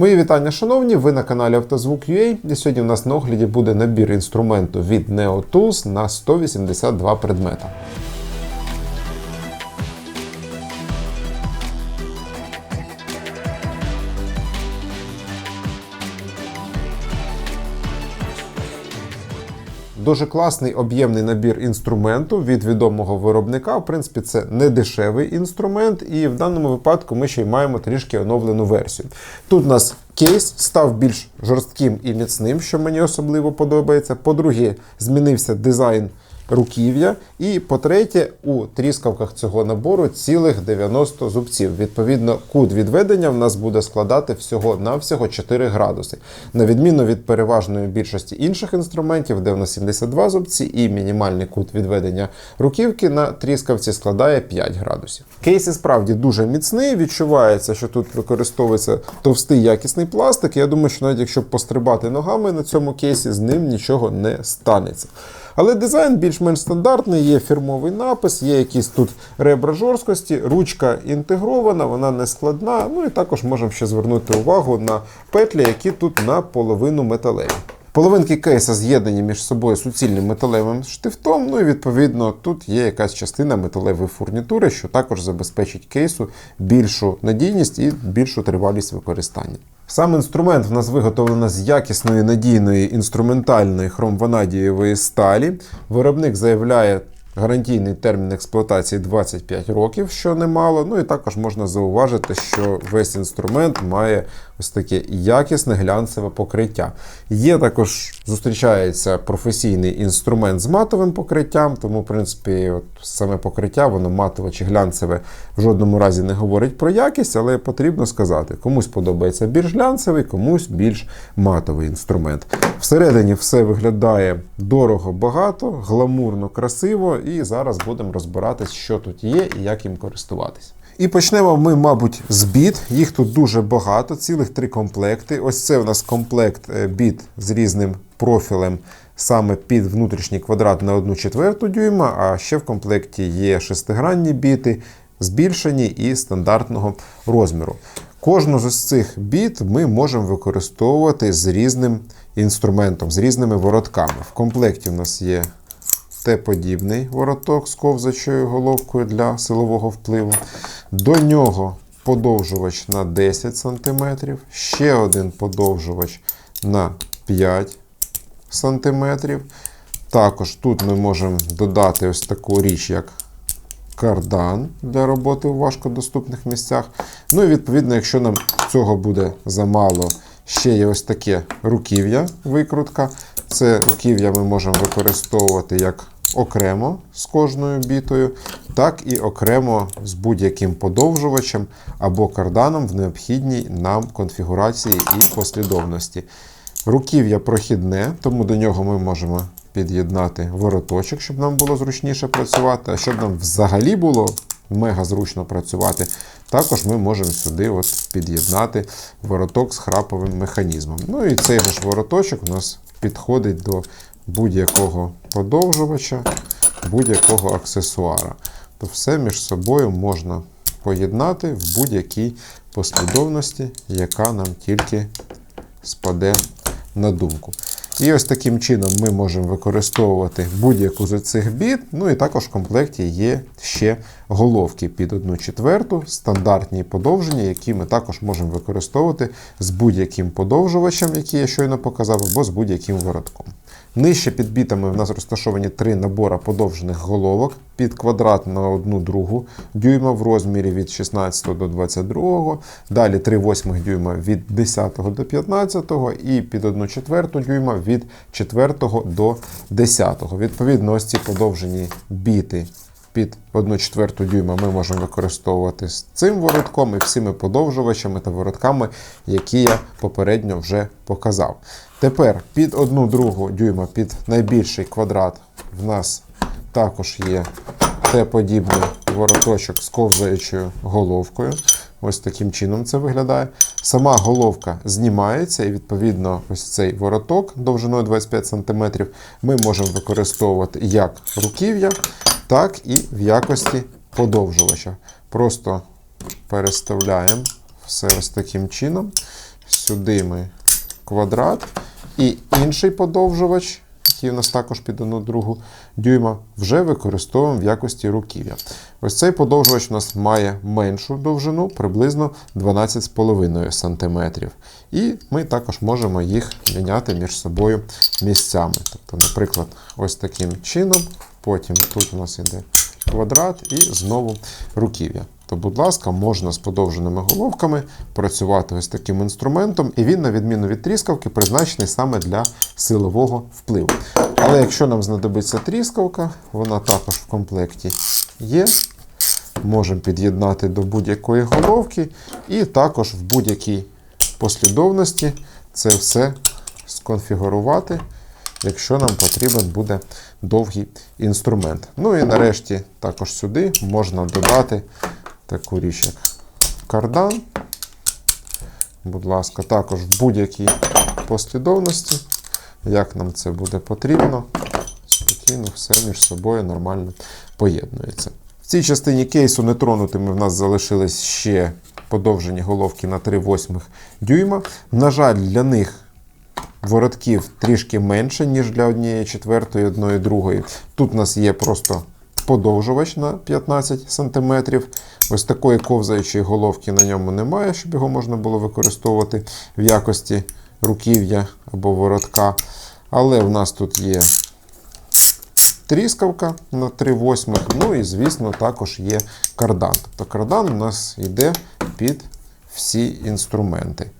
Мої вітання, шановні! Ви на каналі Автозвук.ua і сьогодні у нас на огляді буде набір інструменту від NeoTools на 182 предмета. Дуже класний об'ємний набір інструменту від відомого виробника. В принципі, це не дешевий інструмент, і в даному випадку ми ще й маємо трішки оновлену версію. Тут у нас кейс став більш жорстким і міцним, що мені особливо подобається. По-друге, змінився дизайн руків'я. І по-третє, у тріскавках цього набору цілих 90 зубців. Відповідно, кут відведення в нас буде складати всього-навсього 4 градуси. На відміну від переважної більшості інших інструментів, де в нас 72 зубці, і мінімальний кут відведення руківки на тріскавці складає 5 градусів. Кейс і справді дуже міцний. Відчувається, що тут використовується товстий якісний пластик. Я думаю, що навіть якщо пострибати ногами на цьому кейсі, з ним нічого не станеться. Але дизайн більш-менш стандартний, є фірмовий напис, є якісь тут ребра жорсткості, ручка інтегрована, вона не складна. Ну і також можемо ще звернути увагу на петлі, які тут наполовину металеві. Половинки кейса з'єднані між собою суцільним металевим штифтом. Ну і відповідно тут є якась частина металевої фурнітури, що також забезпечить кейсу більшу надійність і більшу тривалість використання. Сам інструмент в нас виготовлено з якісної надійної інструментальної хромванадієвої сталі. Виробник заявляє гарантійний термін експлуатації 25 років, що немало. Ну і також можна зауважити, що весь інструмент має ось таке якісне глянцеве покриття. Є також зустрічається професійний інструмент з матовим покриттям, тому, в принципі, от саме покриття, воно матове чи глянцеве в жодному разі не говорить про якість, але потрібно сказати, комусь подобається більш глянцевий, комусь більш матовий інструмент. Всередині все виглядає дорого, багато, гламурно, красиво, і зараз будемо розбиратись, що тут є і як їм користуватись. І почнемо ми, мабуть, з біт. Їх тут дуже багато, цілих три комплекти. Ось це у нас комплект е, біт з різним профілем саме під внутрішній квадрат на 1 четверту дюйма, а ще в комплекті є шестигранні біти, збільшені і стандартного розміру. Кожну з цих біт ми можемо використовувати з різним інструментом, з різними воротками. В комплекті у нас є Т-подібний вороток з ковзачою головкою для силового впливу. До нього подовжувач на 10 см, ще один подовжувач на 5 см. Також тут ми можемо додати ось таку річ, як кардан для роботи у важкодоступних місцях. Ну і відповідно, якщо нам цього буде замало, ще є ось таке руків'я, викрутка. Це руків'я ми можемо використовувати як окремо з кожною бітою, так і окремо з будь-яким подовжувачем або карданом в необхідній нам конфігурації і послідовності. Руків'я прохідне, тому до нього ми можемо під'єднати вороточок, щоб нам було зручніше працювати. А щоб нам взагалі було мега зручно працювати, також ми можемо сюди от під'єднати вороток з храповим механізмом. Ну і цей же ж вороточок у нас підходить до будь-якого подовжувача, будь-якого аксесуара. То все між собою можна поєднати в будь-якій послідовності, яка нам тільки спаде на думку. І ось таким чином ми можемо використовувати будь-яку з цих біт. Ну і також в комплекті є ще головки під 1 четверту, стандартні подовження, які ми також можемо використовувати з будь-яким подовжувачем, який я щойно показав, або з будь-яким воротком. Нижче під бітами в нас розташовані три набори подовжених головок під квадрат на 1 другу дюйма в розмірі від 16 до 22, далі 3 восьмих дюйма від 10 до 15 і під 1 четверту дюйма від 4 до 10. Відповідно, ось ці подовжені біти під 1 четверту дюйма ми можемо використовувати з цим воротком і всіми подовжувачами та воротками, які я попередньо вже показав. Тепер під 1 другу дюйма, під найбільший квадрат, в нас також є Т-подібний вороточок з ковзаючою головкою. Ось таким чином це виглядає. Сама головка знімається, і, відповідно, ось цей вороток довжиною 25 см ми можемо використовувати як руків'я, так і в якості подовжувача. Просто переставляємо все ось таким чином. сюди ми квадрат. І інший подовжувач, який у нас також під 1,2 дюйма, вже використовуємо в якості руків'я. Ось цей подовжувач у нас має меншу довжину, приблизно 12,5 см. І ми також можемо їх міняти між собою місцями. Тобто, наприклад, ось таким чином, потім тут у нас йде квадрат і знову руків'я. То, будь ласка, можна з подовженими головками працювати ось таким інструментом, і він, на відміну від тріскавки, призначений саме для силового впливу. Але якщо нам знадобиться тріскавка, вона також в комплекті є. Можемо під'єднати до будь-якої головки, і також в будь-якій послідовності це все сконфігурувати, якщо нам потрібен буде довгий інструмент. Ну і нарешті також сюди можна додати таку річ, як кардан. Будь ласка, також в будь-якій послідовності, як нам це буде потрібно, спокійно все між собою нормально поєднується. В цій частині кейсу нетронутими в нас залишились ще подовжені головки на 3,8 дюйма. На жаль, для них воротків трішки менше, ніж для однієї четвертої, одної другої. Тут у нас є просто подовжувач на 15 см. Ось такої ковзаючої головки на ньому немає, щоб його можна було використовувати в якості руків'я або воротка. Але в нас тут є тріскавка на 3 восьмих. Ну і, звісно, також є кардан. Тобто кардан у нас йде під всі інструменти.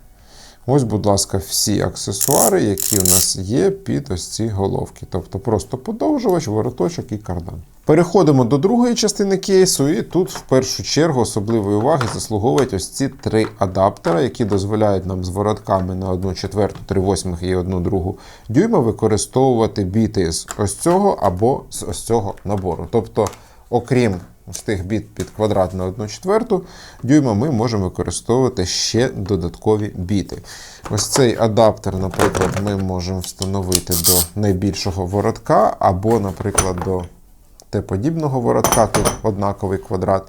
Ось, будь ласка, всі аксесуари, які у нас є під ось ці головки. Тобто просто подовжувач, вороточок і кардан. Переходимо до другої частини кейсу, і тут в першу чергу особливої уваги заслуговують ось ці три адаптера, які дозволяють нам з воротками на 1 четверту, 3 восьмих і 1 другу дюйма використовувати біти з ось цього або з ось цього набору. Тобто, окрім з тих біт під квадрат на 1 четверту дюйма, ми можемо використовувати ще додаткові біти. Ось цей адаптер, наприклад, ми можемо встановити до найбільшого воротка, або, наприклад, до Т-подібного воротка, тут однаковий квадрат.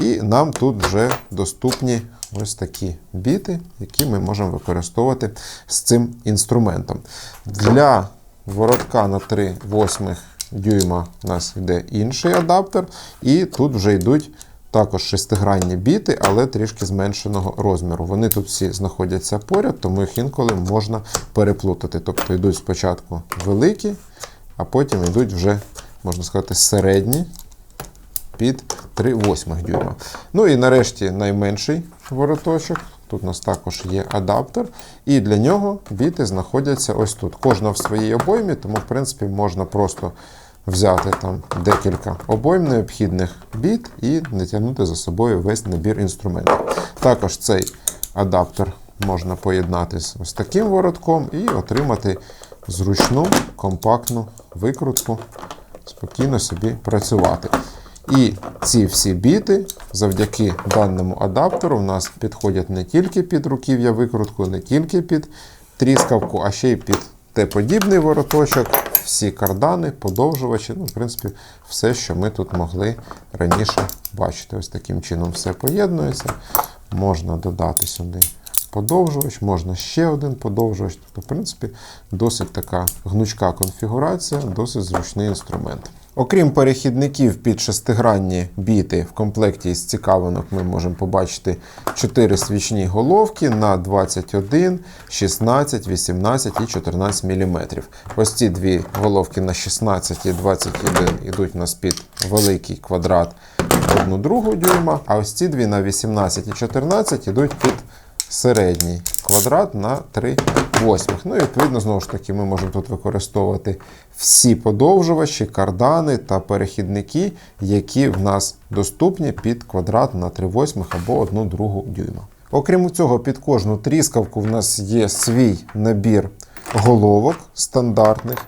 І нам тут вже доступні ось такі біти, які ми можемо використовувати з цим інструментом. Для воротка на 3 восьмих дюйма у нас йде інший адаптер, і тут вже йдуть також шестигранні біти, але трішки зменшеного розміру. Вони тут всі знаходяться поряд, тому їх інколи можна переплутати. Тобто йдуть спочатку великі, а потім йдуть вже, можна сказати, середні під 3 восьмих дюйма. Ну і нарешті найменший вороточок. Тут у нас також є адаптер, і для нього біти знаходяться ось тут. Кожна в своїй обоймі, тому, в принципі, можна просто взяти там декілька обойм необхідних біт і не тягнути за собою весь набір інструментів. Також цей адаптер можна поєднати з ось таким воротком і отримати зручну, компактну викрутку, спокійно собі працювати. І ці всі біти завдяки даному адаптеру в нас підходять не тільки під руків'я викрутку, не тільки під тріскавку, а ще й під Т-подібний вороточок, всі кардани, подовжувачі. Ну, в принципі, все, що ми тут могли раніше бачити. Ось таким чином все поєднується. Можна додати сюди подовжувач, можна ще один подовжувач. Тобто, в принципі, досить така гнучка конфігурація, досить зручний інструмент. Окрім перехідників під шестигранні біти, в комплекті із цікавинок ми можемо побачити 4 свічні головки на 21, 16, 18 і 14 мм. Ось ці дві головки на 16 і 21 йдуть у нас під великий квадрат 1 другу дюйма, а ось ці дві на 18 і 14 йдуть під середній квадрат на 3 восьмих. Ну і відповідно, знову ж таки, ми можемо тут використовувати всі подовжувачі, кардани та перехідники, які в нас доступні під квадрат на 3 восьмих або 1 другу дюйма. Окрім цього, під кожну тріскавку в нас є свій набір головок стандартних.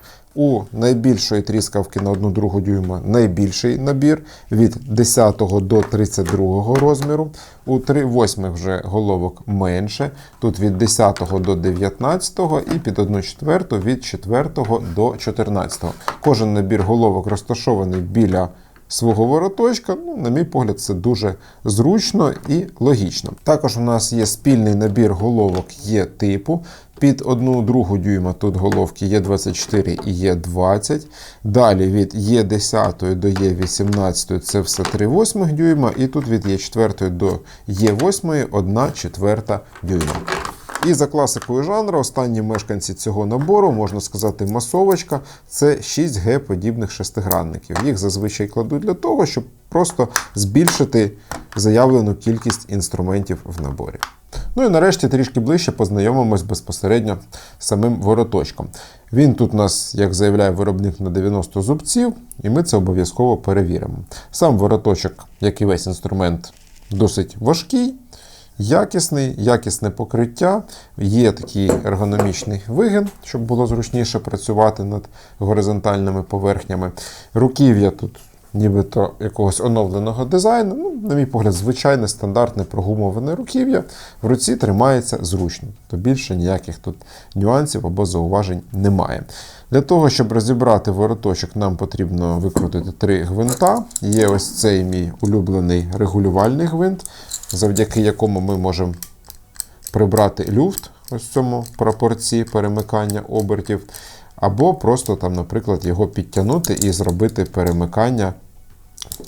У найбільшої тріскавки на 1 другу дюйма найбільший набір від 10 до 32 розміру. У 3 восьмих вже головок менше. Тут від 10 до 19 і під 1 четверту від 4 до 14. Кожен набір головок розташований біля свого вороточка. Ну, на мій погляд, це дуже зручно і логічно. Також у нас є спільний набір головок є типу. Під 1 другу дюйма тут головки є 24 і є 20. Далі від є 10 до є 18 це все 3 восьмих дюйма. І тут від є 4 до є 8 1 четверта дюйма. І за класикою жанру, останні мешканці цього набору, можна сказати, масовочка це 6G подібних шестигранників. Їх зазвичай кладуть для того, щоб просто збільшити заявлену кількість інструментів в наборі. Ну і нарешті трішки ближче познайомимось безпосередньо з самим вороточком. Він тут у нас, як заявляє виробник, на 90 зубців, і ми це обов'язково перевіримо. Сам вороточок, як і весь інструмент, досить важкий. Якісний, якісне покриття, є такий ергономічний вигин, щоб було зручніше працювати над горизонтальними поверхнями. Руків'я тут нібито якогось оновленого дизайну. Ну, на мій погляд, звичайне стандартне прогумоване руків'я. В руці тримається зручно, то більше ніяких тут нюансів або зауважень немає. Для того, щоб розібрати вороточок, нам потрібно викрутити три гвинта. Є ось цей мій улюблений регулювальний гвинт, завдяки якому ми можемо прибрати люфт ось в цьому пропорції перемикання обертів, або просто там, наприклад, його підтягнути і зробити перемикання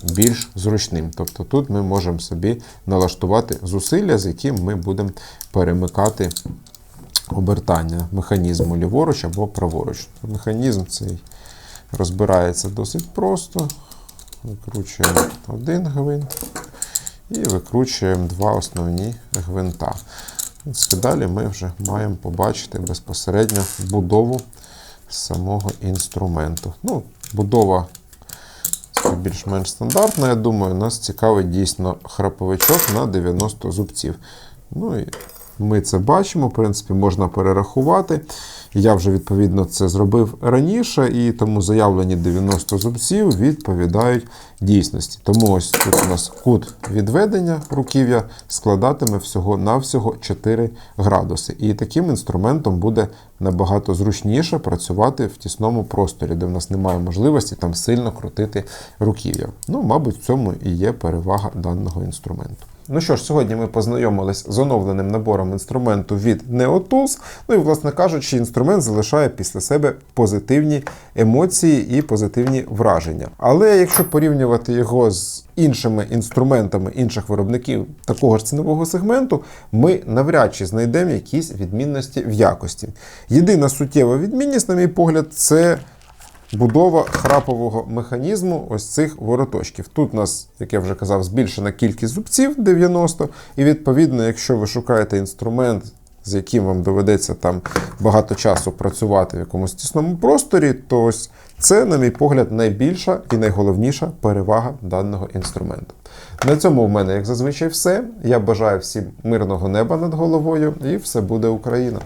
більш зручним. Тобто тут ми можемо собі налаштувати зусилля, з яким ми будемо перемикати обертання механізму ліворуч або праворуч. Механізм цей розбирається досить просто. Викручуємо один гвинт і викручуємо два основні гвинта. Далі ми вже маємо побачити безпосередньо будову самого інструменту. Ну, Будова більш-менш стандартна, я думаю, нас цікавить дійсно храповичок на 90 зубців. Ну і ми це бачимо, в принципі, можна перерахувати. Я вже відповідно це зробив раніше, і тому заявлені 90 зубців відповідають дійсності. Тому ось тут у нас кут відведення руків'я складатиме всього-навсього 4 градуси. І таким інструментом буде набагато зручніше працювати в тісному просторі, де в нас немає можливості там сильно крутити руків'я. Ну, мабуть, в цьому і є перевага даного інструменту. Ну що ж, сьогодні ми познайомились з оновленим набором інструменту від NeoTools. Ну і, власне кажучи, інструмент залишає після себе позитивні емоції і позитивні враження. Але якщо порівнювати його з іншими інструментами інших виробників такого ж цінового сегменту, ми навряд чи знайдемо якісь відмінності в якості. Єдина суттєва відмінність, на мій погляд, це будова храпового механізму ось цих вороточків. Тут у нас, як я вже казав, збільшена кількість зубців 90, і відповідно, якщо ви шукаєте інструмент, з яким вам доведеться там багато часу працювати в якомусь тісному просторі, то ось це, на мій погляд, найбільша і найголовніша перевага даного інструменту. На цьому в мене, як зазвичай, все. Я бажаю всім мирного неба над головою, і все буде Україна!